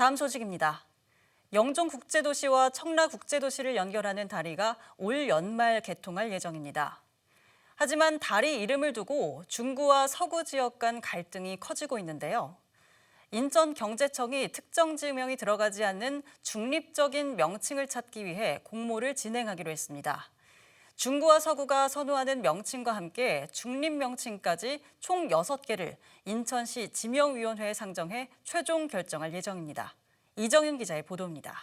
다음 소식입니다. 영종 국제도시와 청라 국제도시를 연결하는 다리가 올 연말 개통할 예정입니다. 하지만 다리 이름을 두고 중구와 서구 지역 간 갈등이 커지고 있는데요. 인천경제청이 특정 지명이 들어가지 않는 중립적인 명칭을 찾기 위해 공모를 진행하기로 했습니다. 중구와 서구가 선호하는 명칭과 함께 중립 명칭까지 총 6개를 인천시 지명위원회에 상정해 최종 결정할 예정입니다. 이정윤 기자의 보도입니다.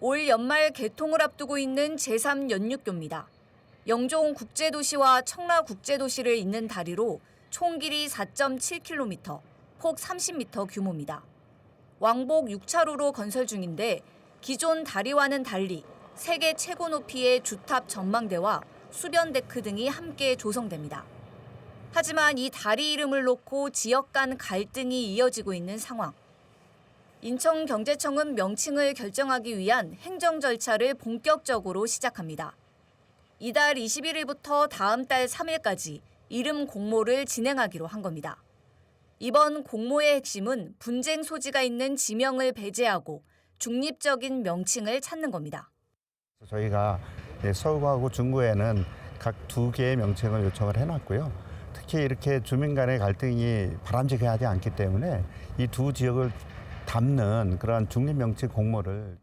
올 연말 개통을 앞두고 있는 제3연육교입니다. 영종 국제도시와 청라 국제도시를 잇는 다리로 총 길이 4.7km, 폭 30m 규모입니다. 왕복 6차로로 건설 중인데 기존 다리와는 달리 세계 최고 높이의 주탑 전망대와 수변 데크 등이 함께 조성됩니다. 하지만 이 다리 이름을 놓고 지역 간 갈등이 이어지고 있는 상황. 인천경제청은 명칭을 결정하기 위한 행정 절차를 본격적으로 시작합니다. 이달 21일부터 다음 달 3일까지 이름 공모를 진행하기로 한 겁니다. 이번 공모의 핵심은 분쟁 소지가 있는 지명을 배제하고 중립적인 명칭을 찾는 겁니다. 저희가 예, 서구하고 중구에는 각 두 개의 명칭을 요청을 해놨고요. 특히 이렇게 주민 간의 갈등이 바람직하지 않기 때문에 이 두 지역을 담는 그러한 중립 명칭 공모를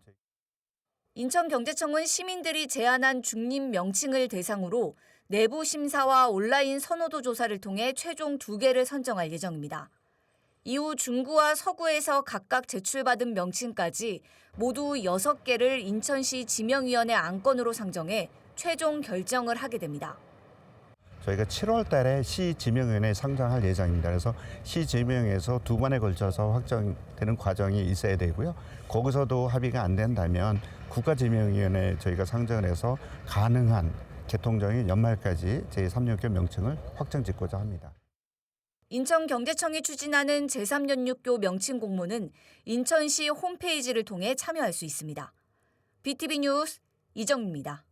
인천경제청은 시민들이 제안한 중립 명칭을 대상으로 내부 심사와 온라인 선호도 조사를 통해 최종 두 개를 선정할 예정입니다. 이후 중구와 서구에서 각각 제출받은 명칭까지 모두 6개를 인천시 지명위원회 안건으로 상정해 최종 결정을 하게 됩니다. 저희가 7월 달에 시 지명위원회에 상정할 예정입니다. 그래서 시 지명에서 두 번에 걸쳐서 확정되는 과정이 있어야 되고요. 거기서도 합의가 안 된다면 국가 지명위원회에 저희가 상정을 해서 가능한 개통정인 연말까지 제3연교 명칭을 확정 짓고자 합니다. 인천경제청이 추진하는 제3연육교 명칭 공모는 인천시 홈페이지를 통해 참여할 수 있습니다. BTV 뉴스 이정입니다.